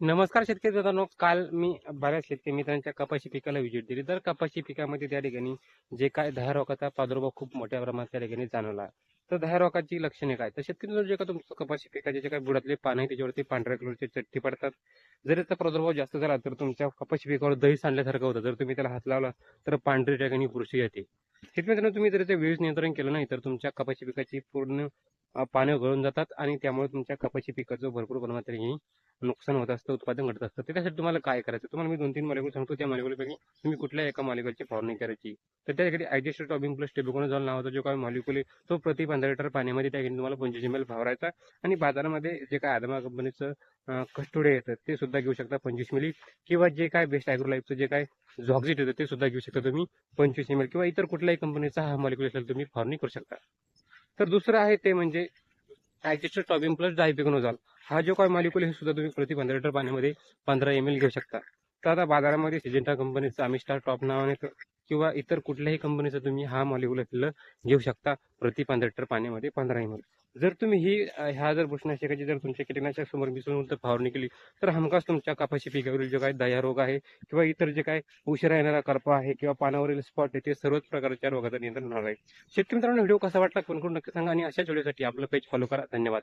नमस्कार शेतकरी मित्रांनो. काल मी बऱ्याच शेतकरी मित्रांच्या कपाशी पिकाला व्हिजिट दिली. तर कपाशी पिकामध्ये त्या ठिकाणी जे काय दहा रोगाचा प्रादुर्भाव खूप मोठ्या प्रमाणात त्या ठिकाणी जाणवला. तर दहा रोगाची लक्षणे काय? तर शेतकरी मित्रांनो, जे का तुमचं कपाशी पिकाचे जे काय बुडातले पानं आहे त्याच्यावरती पांढऱ्या कलरचे चट्टी पडतात. जर याचा प्रादुर्भाव जास्त झाला तर तुमच्या कपाशी पिकावर दही सांडल्यासारखं होतं. जर तुम्ही त्याला हात लावला तर पांढरी ठिकाणी बुरशी येते. शेतकरी मित्रांनो तुम्ही जर ते वेळेस नियंत्रण केलं नाही तर तुमच्या कपाशी पिकाची पूर्ण पानं गळून जातात आणि त्यामुळे तुमच्या कपाशी पिकाचं भरपूर प्रमाणात नुकसान होत असतं उत्पादन घटत असतं. त्यासाठी तुम्हाला काय करायचं? तुम्हाला मी दोन तीन मॉलिक्यूल सांगतो. त्या मॉलिक्यूलपैकी तुम्ही कुठल्या एका मॉलिक्यूलची फवारणी करायची. तर त्यासाठी आयजेस्टर टॉबिंग प्लस टेबुकोनझॉल नावाचा जो काय मॉलिक्यूल तो प्रति पंधरा लिटर पाण्यामध्ये त्या तुम्हाला पंचवीस एम एल फवारायचा आणि बाजारामध्ये जे काय आदमा कंपनीचं कस्टोडे येतं ते सुद्धा घेऊ शकता पंचवीस मिली किंवा जे काय बेस्ट ॲग्रोलाईफचं जे काय झॉक्झिट येतं ते सुद्धा घेऊ शकता तुम्ही पंचवीस एम एल किंवा इतर कुठल्याही कंपनीचा हा मॉलिक्यूल असेल तुम्ही फवारणी करू शकता. तर दुसरं आहे ते म्हणजे ॲजेस्टर टॉबिंग प्लस डायपिकनोझॉल हा जो काय मॉलिक्यूल हे सुद्धा तुम्ही प्रति पंधरा लिटर पाण्यामध्ये पंधरा एम एल घेऊ शकता. तर आता बाजारामध्ये सिजेंटा कंपनीचा आमिस्टार टॉप नावाने किंवा इतर कुठल्याही कंपनीचं तुम्ही हा मॉलिक्यूल घेऊ शकता प्रति पंधरा लिटर पाण्यामध्ये पंधरा एम एल जर तुम्ही ही ह्या जर बुरशीनाशकाची जर तुमच्या कीटकनाशक समोर मिसळून जर फवारणी केली तर हमखास तुमच्या कपाशी पिकावरील जो काय दया रोग आहे किंवा इतर जे काय उशिरा येणारा करपा आहे किंवा पानावरील स्पॉट आहे ते सर्वच प्रकारच्या रोगाचं नियंत्रण होणार आहे. शेतकरी मित्रांनो व्हिडिओ कसा वाटला? कोण कोण नक्की सांगा आणि अशाच व्हिडिओसाठी आपलं पेज फॉलो करा. धन्यवाद.